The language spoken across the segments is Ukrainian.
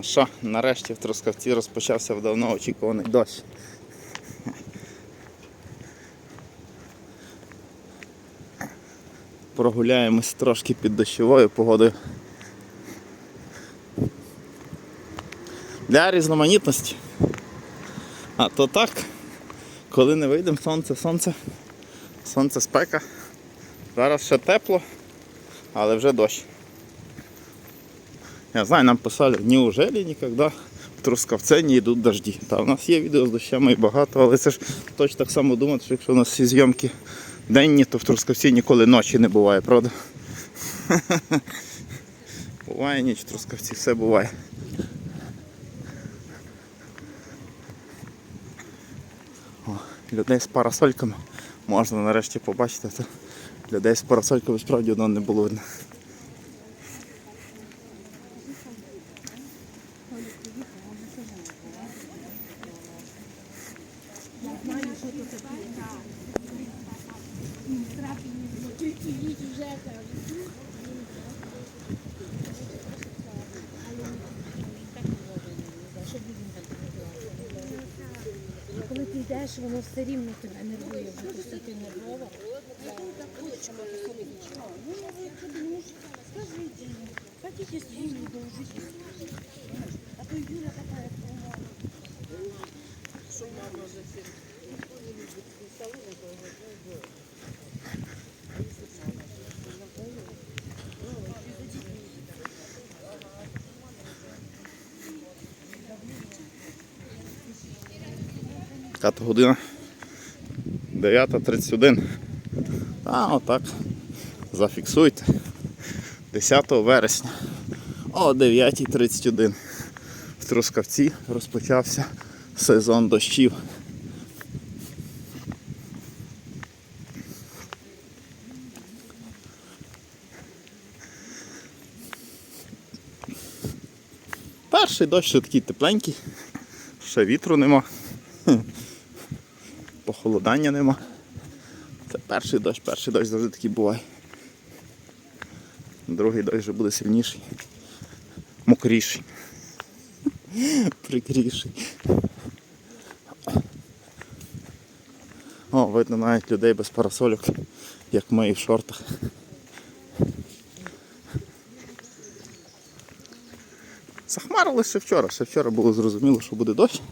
Ну що, нарешті в Трускавці розпочався давно очікуваний дощ. Прогуляємось трошки під дощовою погодою. Для різноманітності. А то так, коли не вийдемо, сонце, сонце, сонце спека. Зараз ще тепло, але вже дощ. Я знаю, нам писали, неужели ніколи в Трускавце не йдуть дожді. Та у нас є відео з дощами і багато, але це ж точно так само думати, що якщо у нас всі зйомки денні, то в Трускавці ніколи ночі не буває, правда? Буває ніч в Трускавці, все буває. О, людей з парасольками можна нарешті побачити. Та людей з парасольками справді одного не було видно. Коли ти йдеш, воно все рівно тебе нервує, бо ти нервова. Скажите, хотите с Юлей дружить? А то Юля такая Яка то година? 9.31. А, отак. Зафіксуйте. 10 вересня о 9.31 в Трускавці розпочався сезон дощів. Перший дощ такий тепленький, ще вітру нема. Похолодання нема. Це перший дощ, перший дощ завжди такий буває. Другий дощ вже буде сильніший. Мокріший. Прикріший. О, видно навіть людей без парасольок, як ми і в шортах. Захмарили ще вчора, ще вчора було зрозуміло, що буде дощ.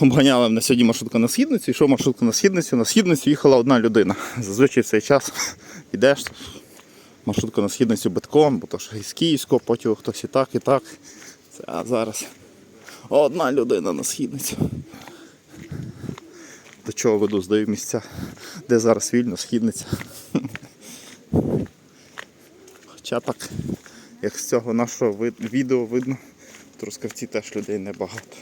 Обганяли мене сьогодні маршрутка на східницю, йшов маршрутка на східницю, на східницю їхала одна людина. Зазвичай в цей час йдеш, маршрутка на східницю битком, бо то що із Київського потягу хтось і так, і так. Це, а зараз одна людина на східницю. До чого веду, здаю місця, де зараз вільно, східниця. Хоча так, як з цього нашого відео видно, в Трускавці теж людей небагато.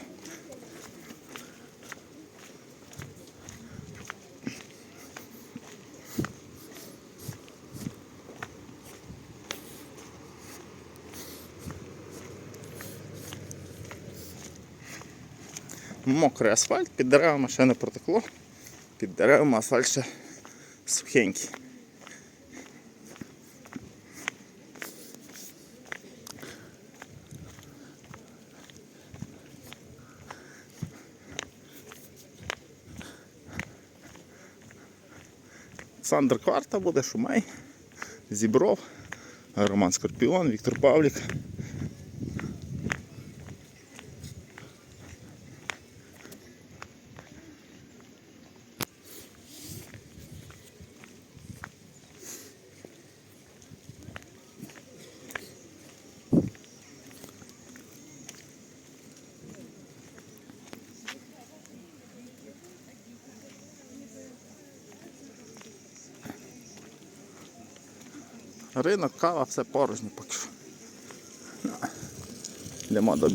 Мокрий асфальт, під деревами ще не протекло. Під деревами асфальт ще сухенький. Сандр Кварта буде, Шумей, Зібров, Роман Скорпіон, Віктор Павлік. Ринок, кава, все порожньо поки що. Йдемо до.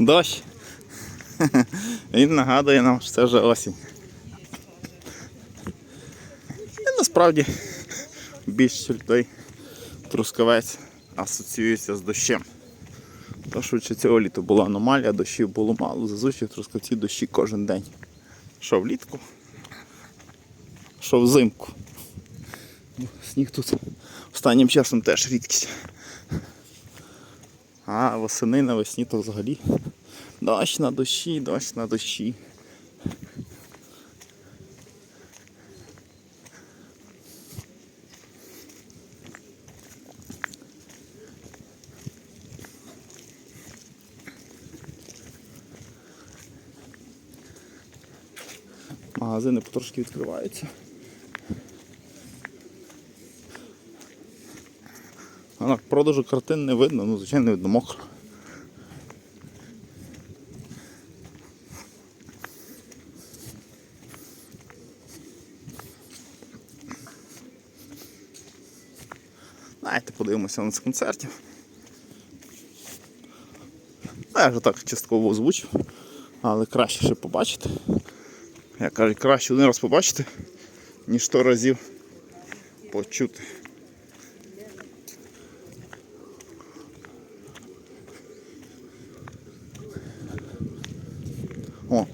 Дощ. Він нагадує нам, що це вже осінь. І насправді більше людей трускавець асоціюється з дощем. Тому що ще цього літа була аномалія, дощів було мало. Зазвичай в трускавці дощі кожен день. Що влітку, що взимку. Ну, Сніг тут останнім часом теж рідкість. А восени навесні то взагалі. Дощ на дощі, дощ на дощі. Магазини потрошки відкриваються. На продажу картин не видно, ну звичайно не видно мокро. Давайте подивимося на з концертів. Ну, Я вже так частково озвучив, але краще ще побачити. Я кажу, краще один раз побачити, ніж сто разів почути.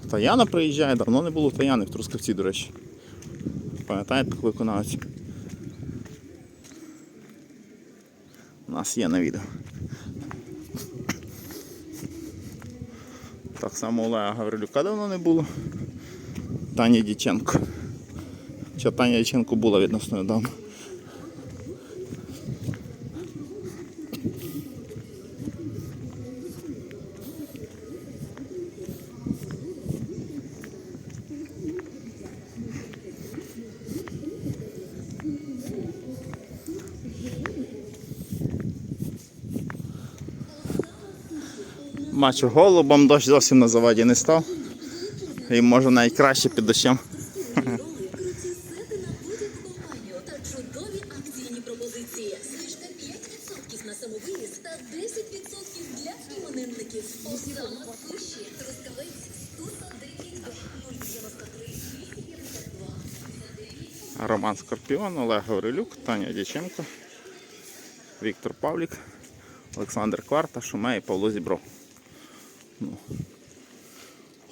Таяна приїжджає, давно не було Таяни в Трускавці, до речі. Пам'ятаєте таку виконавцю? У нас є на відео. Так само Олега Гаврилюка давно не було. Таня Діченко. Хоча Таня Діченко була відносно недавно. Бачу, голубом дощ зовсім на заваді не став. І може навіть краще під дощем. Круті сети на будь-яку компанію та чудові акційні пропозиції. Знижка 5% на самовивіз та 10% для іменинників. Оксана Суші, Трускавець, 109, 093, 252. Роман Скорпіон, Олег Гаврилюк, Таня Дяченко, Віктор Павлік, Олександр Кварта, Шумей Павло Зібров. Ну.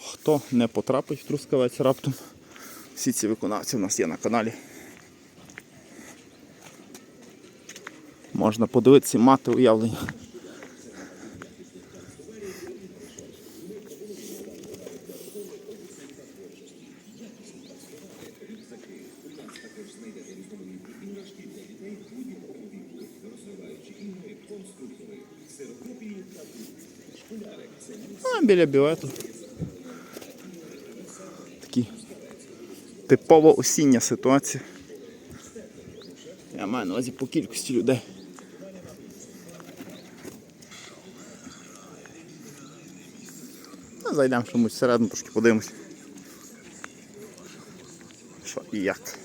Хто не потрапить в Трускавець раптом, всі ці виконавці в нас є на каналі. Можна подивитися мати уявлення. А, біля бівету. Такі типово осіння ситуація. Я маю на увазі по кількості людей. Ну, зайдемо чомусь всередину, трошки подивимось. Що і як.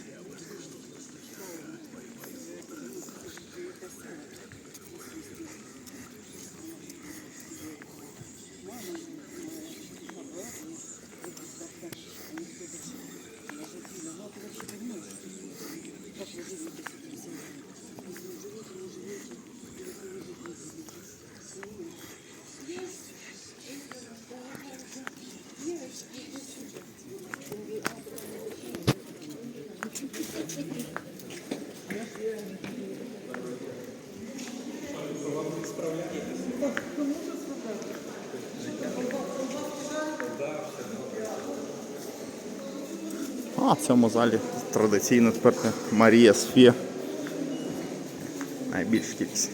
А в цьому залі традиційно тепер Марія Софія. Найбільша кількість.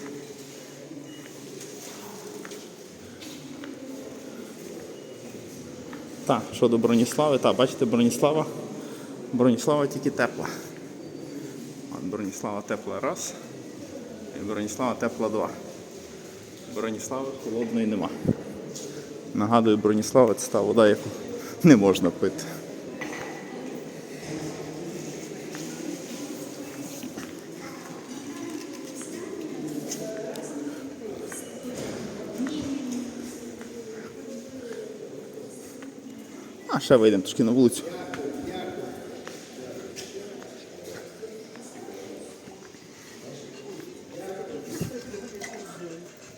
Так, що до Броніслави, так, бачите, Броніслава. Броніслава тільки тепла. От Броніслава тепла раз. І Броніслава тепла два. Броніслави холодної нема. Нагадую, Броніслава це та вода, яку не можна пити. А ще вийдемо трошки на вулицю.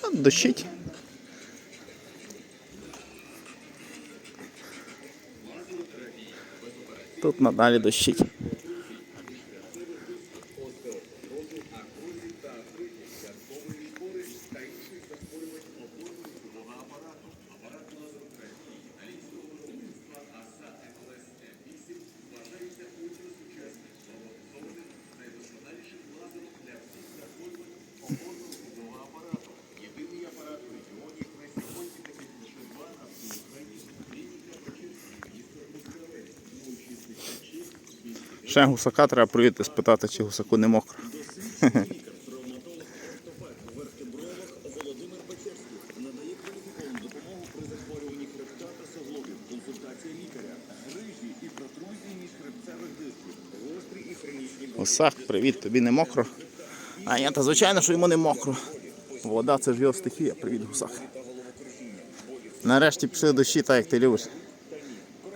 А, Дощить. Тут надалі дощить. Ще гусака треба провірити, спитати, чи гусаку не мокро. Гусак, привіт, тобі не мокро. А я, та звичайно, що йому не мокро. Вода це ж його стихія, привіт, гусак. Нарешті пішли дощі, так як ти любиш.